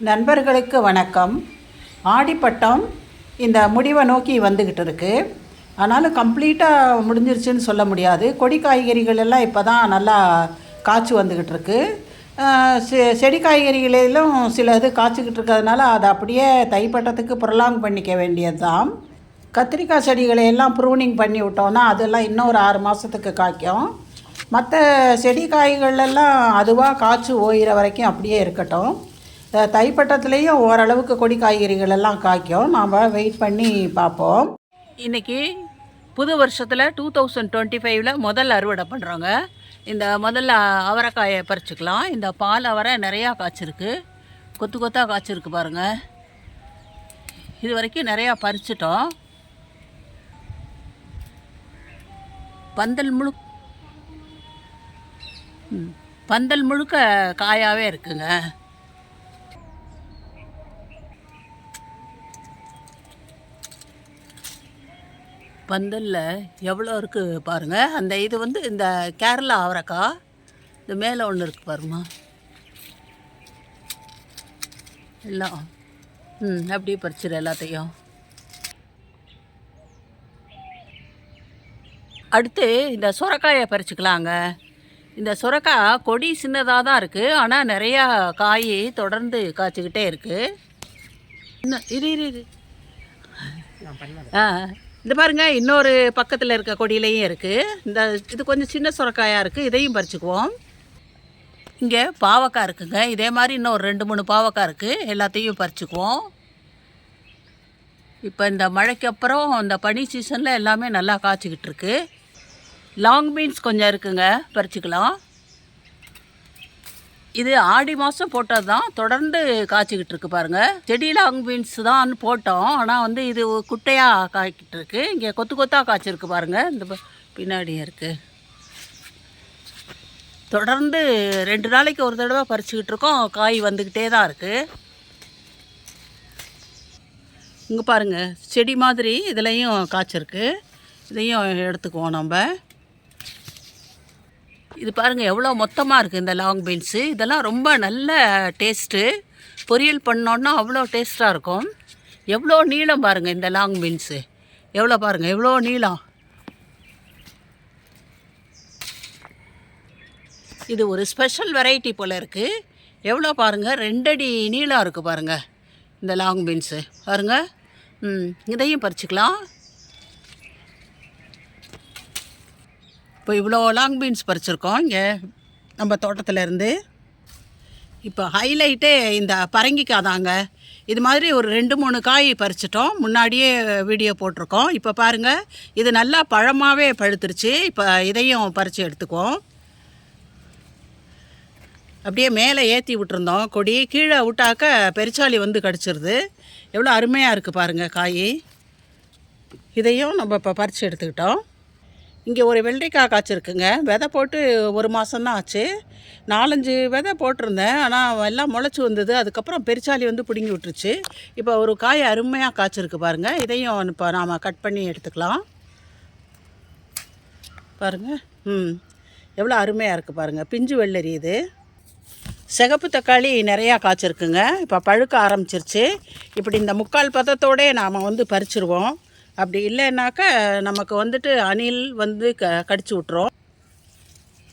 நண்பர்களுக்கு வணக்கம். ஆடிப்பட்டம் இந்த முடிவை நோக்கி வந்துக்கிட்டு இருக்கு. ஆனாலும் கம்ப்ளீட்டாக முடிஞ்சிருச்சுன்னு சொல்ல முடியாது. கொடி காய்கறிகள் எல்லாம் இப்போ தான் நல்லா காய்ச்சி வந்துக்கிட்டு இருக்கு. செ- செடி காய்கறிகளிலும் சில இது காய்ச்சிக்கிட்டு இருக்கிறதுனால அதை அப்படியே தைப்பட்டத்துக்கு புரலாங் பண்ணிக்க வேண்டியது தான் கத்திரிக்காய் செடிகளை எல்லாம் ப்ரூனிங் பண்ணி விட்டோம்னா அதெல்லாம் இன்னும் ஒரு ஆறு மாதத்துக்கு காய்க்கும். மற்ற செடி காய்கள்லாம் அதுவாக காய்ச்சி ஓயிற வரைக்கும் அப்படியே இருக்கட்டும். தைப்பட்டத்துலேயும் ஓரளவுக்கு கொடி காய்கறிகள் எல்லாம் காய்க்கும். நாம் வெயிட் பண்ணி பார்ப்போம். இன்னைக்கு புது வருஷத்தில் டூ தௌசண்ட் டுவெண்ட்டி ஃபைவ்ல முதல் அறுவடை பண்ணுறோங்க இந்த முதல்ல அவரைக்காயை பறிச்சுக்கலாம். இந்த பால் அவரை நிறையா காய்ச்சிருக்கு. கொத்து கொத்தாக காய்ச்சிருக்கு பாருங்கள் இது வரைக்கும் நிறையா பறிச்சிட்டோம். பந்தல் முழு பந்தல் முழுக்க காயாகவே இருக்குங்க. பந்தலில் எவ்வளோ இருக்குது பாருங்கள் அந்த இது வந்து இந்த கேரளா அவரைக்காய் இந்த மேலே ஒன்று இருக்குது பாருமா எல்லாம். ம் அப்படியே பறிச்சிரு எல்லாத்தையும். அடுத்து இந்த சுரக்காயை பறிச்சுக்கலாங்க. இந்த சுரக்காய் கொடி சின்னதாக தான் இருக்குது ஆனால் நிறையா காய் தொடர்ந்து காய்ச்சிக்கிட்டே இருக்குது இன்னும் இரு இரு ஆ இந்த பாருங்கள் இன்னொரு பக்கத்தில் இருக்க கொடியிலையும் இருக்குது இந்த இது கொஞ்சம் சின்ன சுரக்காயாக இருக்குது இதையும் பறிச்சுக்குவோம். இங்கே பாவக்காய் இருக்குங்க. இதே மாதிரி இன்னும் ஒரு ரெண்டு மூணு பாவக்காய் இருக்குது எல்லாத்தையும் பறிச்சுக்குவோம். இப்போ இந்த மழைக்கு அப்புறம் இந்த பனி சீசனில் எல்லாமே நல்லா காய்ச்சிக்கிட்டு இருக்கு. லாங் பீன்ஸ் கொஞ்சம் இருக்குங்க. பறிச்சுக்கலாம். இது ஆடி மாதம் போட்டது தான் தொடர்ந்து காய்ச்சிக்கிட்டு இருக்கு பாருங்க. செடியில் அங் பீன்ஸ் தான் போட்டோம். ஆனால் வந்து இது குட்டையாக காய்க்கிட்டு இருக்கு. இங்கே கொத்து கொத்தாக காய்ச்சிருக்கு பாருங்க. இந்த பின்னாடியே இருக்குது இருக்கு. தொடர்ந்து ரெண்டு நாளைக்கு ஒரு தடவை பறிச்சுக்கிட்டு இருக்கோம். காய் வந்துக்கிட்டே தான் இருக்குது இங்கே பாருங்க. செடி மாதிரி இதுலேயும் காய்ச்சிருக்கு. இதையும் எடுத்துக்குவோம் நம்ம. இது பாருங்கள் எவ்வளோ மொத்தமாக இருக்குது இந்த லாங் பீன்ஸு இதெல்லாம் ரொம்ப நல்ல டேஸ்ட்டு பொரியல் பண்ணோன்னா அவ்வளோ டேஸ்ட்டாக இருக்கும். எவ்வளோ நீளம் பாருங்கள் இந்த லாங் பீன்ஸு எவ்வளோ பாருங்கள் எவ்வளோ நீளம். இது ஒரு ஸ்பெஷல் வெரைட்டி போல் இருக்குது எவ்வளோ பாருங்கள் ரெண்டடி நீளம் இருக்குது பாருங்கள் இந்த லாங் பீன்ஸு பாருங்கள் ம் இதையும் பறிச்சுக்கலாம். இப்போ இவ்வளோ லாங் பீன்ஸ் பறிச்சிருக்கோம். இங்கே நம்ம தோட்டத்திலேருந்து. இப்போ ஹைலைட்டே இந்த பரங்கிக்காய் தாங்க இது மாதிரி ஒரு ரெண்டு மூணு காய் பறிச்சிட்டோம். முன்னாடியே வீடியோ போட்டிருக்கோம். இப்போ பாருங்கள் இது நல்லா பழமாகவே பழுத்துருச்சு. இப்போ இதையும் பறித்து எடுத்துக்குவோம். அப்படியே மேலே ஏற்றி விட்டுருந்தோம். கொடி கீழே விட்டாக்க பெருச்சாளி வந்து கடிச்சிருது. எவ்வளோ அருமையாக இருக்குது பாருங்கள் காய். இதையும் நம்ம இப்போ பறித்து எடுத்துக்கிட்டோம். இங்கே ஒரு வெள்ளரிக்காய் காய்ச்சிருக்குங்க விதை போட்டு ஒரு மாதம்தான் ஆச்சு. நாலஞ்சு விதை போட்டிருந்தேன். ஆனால் எல்லாம் முளைச்சி வந்தது. அதுக்கப்புறம் பெருச்சாலி வந்து பிடுங்கி விட்டுருச்சு. இப்போ ஒரு காய் அருமையாக காய்ச்சிருக்கு பாருங்கள் இதையும் இப்போ நாம் கட் பண்ணி எடுத்துக்கலாம். பாருங்கள் ம். எவ்வளோ அருமையாக இருக்குது பாருங்கள் பிஞ்சு வெள்ளரி இது. சிகப்பு தக்காளி நிறையா காய்ச்சிருக்குங்க. இப்போ பழுக்க ஆரம்பிச்சிருச்சு. இப்படி இந்த முக்கால் பதத்தோடே நாம் வந்து பறிச்சிருவோம். அப்படி இல்லைன்னாக்கா நமக்கு வந்துட்டு அணில் வந்து க கடிச்சு விட்ரும்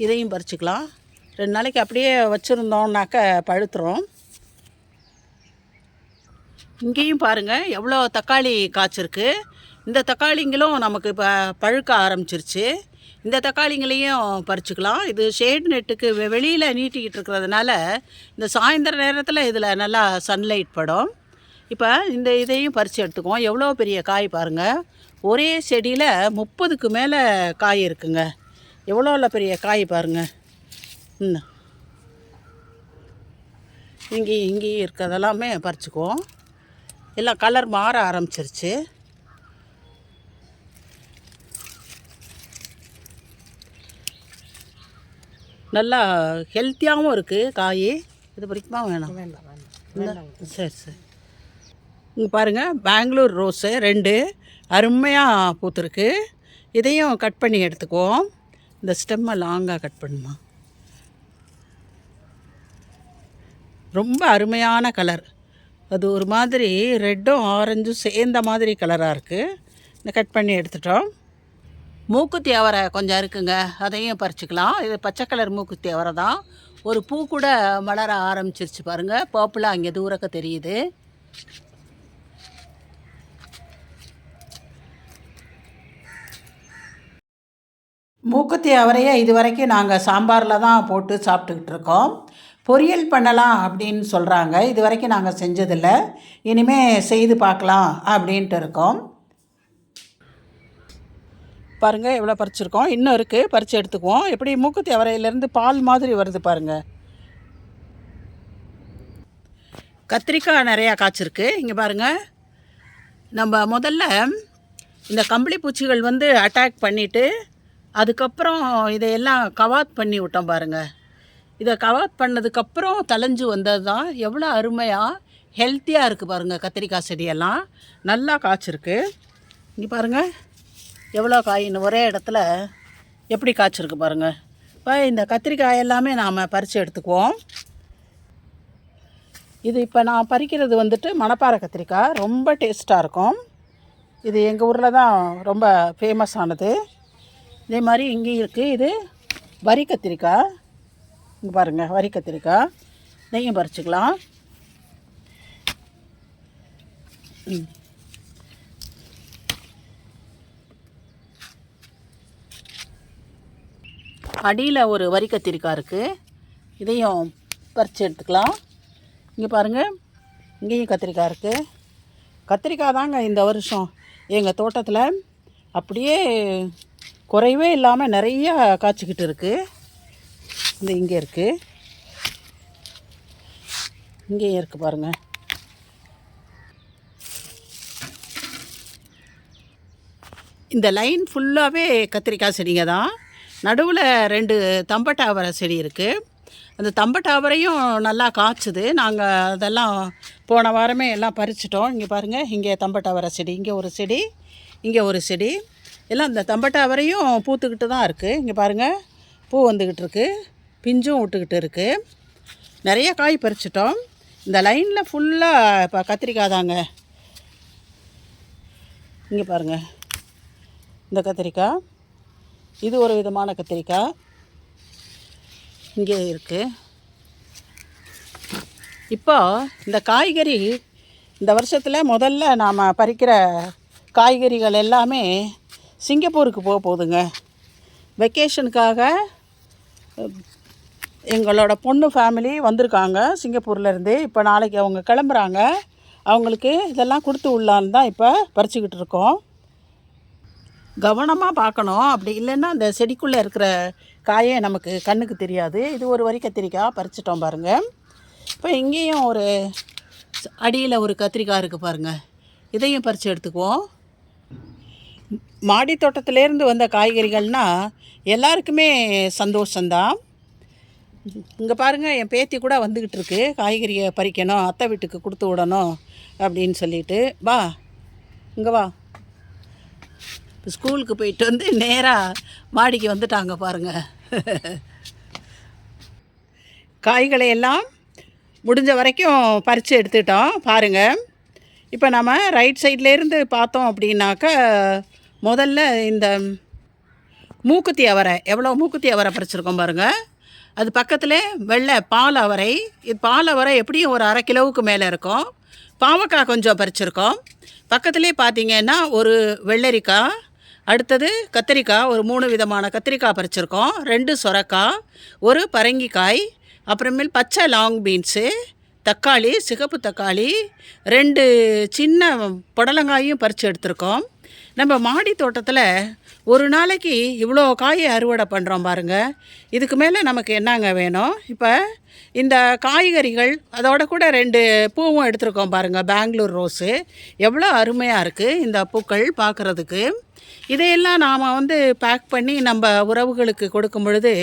இதையும் பறிச்சுக்கலாம். ரெண்டு நாளைக்கு அப்படியே வச்சுருந்தோம்னாக்க பழுத்துரும். இங்கேயும் பாருங்கள் எவ்வளோ தக்காளி காய்ச்சிருக்கு. இந்த தக்காளிங்களும் நமக்கு இப்போ பழுக்க ஆரம்பிச்சிருச்சு. இந்த தக்காளிங்களையும் பறிச்சுக்கலாம். இது ஷேட் நெட்டுக்கு வெளியில் நீட்டிக்கிட்டு இருக்கிறதுனால இந்த சாயந்தர நேரத்தில் இதில் நல்லா சன்லைட் படும். இப்போ இந்த இதையும் பறித்து எடுத்துக்குவோம். எவ்வளோ பெரிய காய் பாருங்கள் ஒரே செடியில் முப்பதுக்கு மேலே காய் இருக்குங்க. எவ்வளோ பெரிய காய் பாருங்கள் இன்னும் இங்கேயும் இங்கேயும் இருக்கிறதெல்லாமே பறிச்சுக்குவோம். எல்லாம் கலர் மாற ஆரம்பிச்சிருச்சு. நல்லா ஹெல்த்தியாகவும் இருக்குது காய். இது வரைக்குமா வேணாம். சரி சரி. இங்கே பாருங்கள் பெங்களூர் ரோஸு ரெண்டு அருமையாக பூத்துருக்கு. இதையும் கட் பண்ணி எடுத்துக்குவோம். இந்த ஸ்டெம்மை லாங்காக கட் பண்ணுமா. ரொம்ப அருமையான கலர். அது ஒரு மாதிரி ரெட்டும் ஆரஞ்சும் சேர்ந்த மாதிரி கலராக இருக்குது இந்த கட் பண்ணி எடுத்துட்டோம். மூக்குத்தி அவரை கொஞ்சம் இருக்குங்க. அதையும் பறிச்சுக்கலாம். இது பச்சை கலர் மூக்குத்தி அவரை தான். ஒரு பூ கூட மலர ஆரம்பிச்சிருச்சு பாருங்கள் பர்பிளாக அங்கே தூரக்க தெரியுது. மூக்குத்தி அவரையை இது வரைக்கும் நாங்கள் சாம்பாரில் தான் போட்டு சாப்பிட்டுக்கிட்டு இருக்கோம் பொரியல் பண்ணலாம் அப்படின்னு சொல்கிறாங்க இது வரைக்கும் நாங்கள் செஞ்சதில்லை. இனிமேல் செய்து பார்க்கலாம் அப்படின்ட்டு இருக்கோம். பாருங்கள் எவ்வளோ பறிச்சிருக்கோம். இன்னும் இருக்குது பறித்து எடுத்துக்குவோம். எப்படி மூக்குத்தி அவரையிலேருந்து பால் மாதிரி வருது பாருங்கள் கத்திரிக்காய் நிறையா காய்ச்சிருக்கு. இங்கே பாருங்கள் நம்ம முதல்ல இந்த கம்பளி பூச்சிகள் வந்து அட்டாக் பண்ணிவிட்டு அதுக்கப்புறம் இதையெல்லாம் கவாத் பண்ணி விட்டோம் பாருங்கள் இதை கவாத் பண்ணதுக்கப்புறம் தலைஞ்சு வந்தது தான் எவ்வளோ அருமையாக ஹெல்த்தியாக இருக்குது பாருங்கள் கத்திரிக்காய் செடியெல்லாம். நல்லா காய்ச்சிருக்கு. இங்கே பாருங்கள் எவ்வளோ காயின்னு ஒரே இடத்துல எப்படி காய்ச்சிருக்கு பாருங்கள் இப்போ இந்த கத்திரிக்காய் எல்லாமே நாம் பறித்து எடுத்துக்குவோம். இது இப்போ நான் பறிக்கிறது வந்துட்டு மணப்பாறை கத்திரிக்காய் ரொம்ப டேஸ்ட்டாக இருக்கும். இது எங்கள் ஊரில் தான் ரொம்ப ஃபேமஸ் ஆனது. இதே மாதிரி இங்கேயும் இருக்குது இது வரி கத்திரிக்காய் இங்கே பாருங்கள் வரி கத்திரிக்காய் இதையும் பறிச்சுக்கலாம். அடியில் ஒரு வரி கத்திரிக்காய் இருக்குது இதையும் பறித்து எடுத்துக்கலாம். இங்கே பாருங்கள் இங்கேயும் கத்திரிக்காய் இருக்குது கத்திரிக்காய் தாங்க இந்த வருஷம். எங்கள் தோட்டத்தில் அப்படியே குறைவே இல்லாமல் நிறைய காய்ச்சிக்கிட்டு இருக்குது இந்த இங்கே இருக்குது இங்கேயும் இருக்குது பாருங்கள் இந்த லைன் ஃபுல்லாகவே கத்திரிக்காய் செடிங்க தான். நடுவில் ரெண்டு தம்பட்டாவரை செடி இருக்குது அந்த தம்பட்டாவரையும் நல்லா காய்ச்சுது. நாங்கள் அதெல்லாம் போன வாரமே எல்லாம் பறிச்சிட்டோம். இங்கே பாருங்கள் இங்கே தம்பட்டாவரை செடி இங்கே ஒரு செடி இங்கே ஒரு செடி. எல்லாம் இந்த தம்பட்டாவரையும் பூத்துக்கிட்டு தான் இருக்குது இங்கே பாருங்கள் பூ வந்துக்கிட்டு இருக்குது பிஞ்சும் விட்டுக்கிட்டு இருக்குது நிறைய காய் பறிச்சிட்டோம். இந்த லைனில் ஃபுல்லாக இப்போ கத்திரிக்காய் தாங்க. இங்கே பாருங்கள் இந்த கத்திரிக்காய். இது ஒரு விதமான கத்திரிக்காய். இங்கே இருக்குது இப்போ இந்த காய்கறி இந்த வருஷத்தில் முதல்ல நாம் பறிக்கிற காய்கறிகள் எல்லாமே சிங்கப்பூருக்கு போக போகுதுங்க. வெக்கேஷனுக்காக எங்களோட பொண்ணு ஃபேமிலி வந்திருக்காங்க சிங்கப்பூர்லேருந்து இப்போ நாளைக்கு அவங்க கிளம்புறாங்க. அவங்களுக்கு இதெல்லாம் கொடுத்து உள்ளான்னு தான் இப்போ பறிச்சுக்கிட்டு இருக்கோம். கவனமாக பார்க்கணும். அப்படி இல்லைன்னா அந்த செடிக்குள்ளே இருக்கிற காயே நமக்கு கண்ணுக்கு தெரியாது. இது ஒரு வரி கத்திரிக்காய் பறிச்சிட்டோம் பாருங்கள் இப்போ இங்கேயும் ஒரு அடியில் ஒரு கத்திரிக்காய் இருக்குது பாருங்கள் இதையும் பறித்து எடுத்துக்குவோம். மாடி தோட்டத்திலேருந்து வந்த காய்கறிகள்னால் எல்லாருக்குமே சந்தோஷந்தான் இங்கே பாருங்கள் என் பேத்தி கூட வந்துக்கிட்டு இருக்கு காய்கறியை பறிக்கணும் அத்தை வீட்டுக்கு கொடுத்து விடணும் அப்படின்னு சொல்லிட்டு. வா இங்கே வா. இப்போ ஸ்கூலுக்கு போயிட்டு வந்து நேராக மாடிக்கு வந்துட்டாங்க பாருங்கள் காய்களை எல்லாம் முடிஞ்ச வரைக்கும் பறித்து எடுத்துட்டோம் பாருங்கள் இப்போ நம்ம ரைட் சைட்லேருந்து பார்த்தோம் அப்படின்னாக்க முதல்ல இந்த மூக்குத்தி அவரை எவ்வளோ மூக்குத்தி அவரை பறிச்சிருக்கோம் பாருங்கள் அது பக்கத்தில் வெள்ளை பால் அவரை. இது பால் அவரை எப்படியும் ஒரு அரை கிலோவுக்கு மேலே இருக்கும். பாவக்காய் கொஞ்சம் பறிச்சிருக்கோம். பக்கத்துலேயே பார்த்தீங்கன்னா ஒரு வெள்ளரிக்காய் அடுத்தது கத்திரிக்காய் ஒரு மூணு விதமான கத்திரிக்காய் பறிச்சிருக்கோம். ரெண்டு சொரக்காய் ஒரு பரங்கிக்காய் அப்புறமேல் பச்சை லாங் பீன்ஸு தக்காளி சிகப்பு தக்காளி ரெண்டு சின்ன புடலங்காயும் பறித்து எடுத்திருக்கோம். நம்ம மாடி தோட்டத்தில் ஒரு நாளைக்கு இவ்வளோ காயை அறுவடை பண்ணுறோம் பாருங்கள் இதுக்கு மேலே நமக்கு என்னங்க வேணும்? இப்போ இந்த காய்கறிகள் அதோட கூட ரெண்டு பூவும் எடுத்திருக்கோம் பாருங்கள் பெங்களூர் ரோஸு. எவ்வளோ அருமையாக இருக்குது இந்த பூக்கள் பார்க்குறதுக்கு இதையெல்லாம் நாம் வந்து பேக் பண்ணி நம்ம உறவுகளுக்கு கொடுக்கும் பொழுது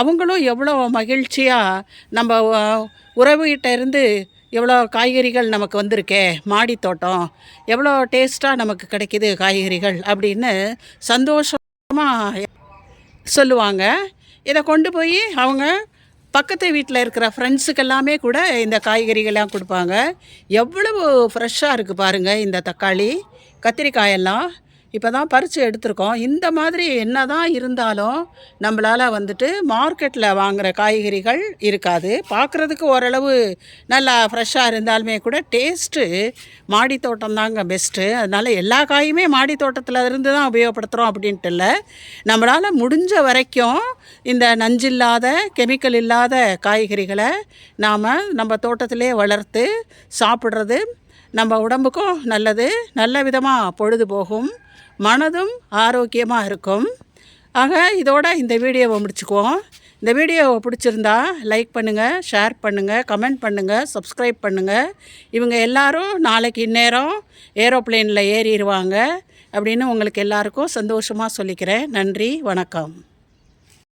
அவங்களும் எவ்வளோ மகிழ்ச்சியாக நம்ம உறவுகிட்ட இருந்து எவ்வளோ காய்கறிகள் நமக்கு வந்திருக்கே? மாடி தோட்டம் எவ்வளோ டேஸ்ட்டாக நமக்கு கிடைக்கிது காய்கறிகள்? அப்படின்னு சந்தோஷமாக சொல்லுவாங்க. இதை கொண்டு போய் அவங்க பக்கத்து வீட்டில் இருக்கிற ஃப்ரெண்ட்ஸுக்கு எல்லாமே கூட இந்த காய்கறிகள்லாம் கொடுப்பாங்க. எவ்வளவு ஃப்ரெஷ்ஷாக இருக்குது பாருங்கள் இந்த தக்காளி கத்திரிக்காயெல்லாம். இப்போ தான் பறித்து எடுத்திருக்கோம். இந்த மாதிரி என்ன தான் இருந்தாலும் நம்மளால் வந்துட்டு மார்க்கெட்டில் வாங்குகிற காய்கறிகள் இருக்காது. பார்க்குறதுக்கு ஓரளவு நல்லா ஃப்ரெஷ்ஷாக இருந்தாலுமே கூட டேஸ்ட்டு மாடி தோட்டம் தாங்க பெஸ்ட்டு அதனால் எல்லா காயுமே மாடி தோட்டத்தில் இருந்து தான் உபயோகப்படுத்துகிறோம் அப்படின்ட்டு இல்லை. நம்மளால் முடிஞ்ச வரைக்கும் இந்த நஞ்சில்லாத கெமிக்கல் இல்லாத காய்கறிகளை நாம் நம்ம தோட்டத்திலே வளர்த்து சாப்பிட்றது நம்ம உடம்புக்கும் நல்லது. நல்ல விதமாக பொழுது போகும். மனதும் ஆரோக்கியமாக இருக்கும். ஆக இதோட இந்த வீடியோவை முடிச்சுக்குவோம். இந்த வீடியோவை பிடிச்சிருந்தா லைக் பண்ணுங்கள் ஷேர் பண்ணுங்கள் கமெண்ட் பண்ணுங்கள் சப்ஸ்கிரைப் பண்ணுங்கள் இவங்க எல்லாரும் நாளைக்கு இந்நேரம் ஏரோப்ளேனில் ஏறிடுவாங்க அப்படின்னு உங்களுக்கு எல்லாருக்கும் சந்தோஷமாக சொல்லிக்கிறேன். நன்றி வணக்கம்.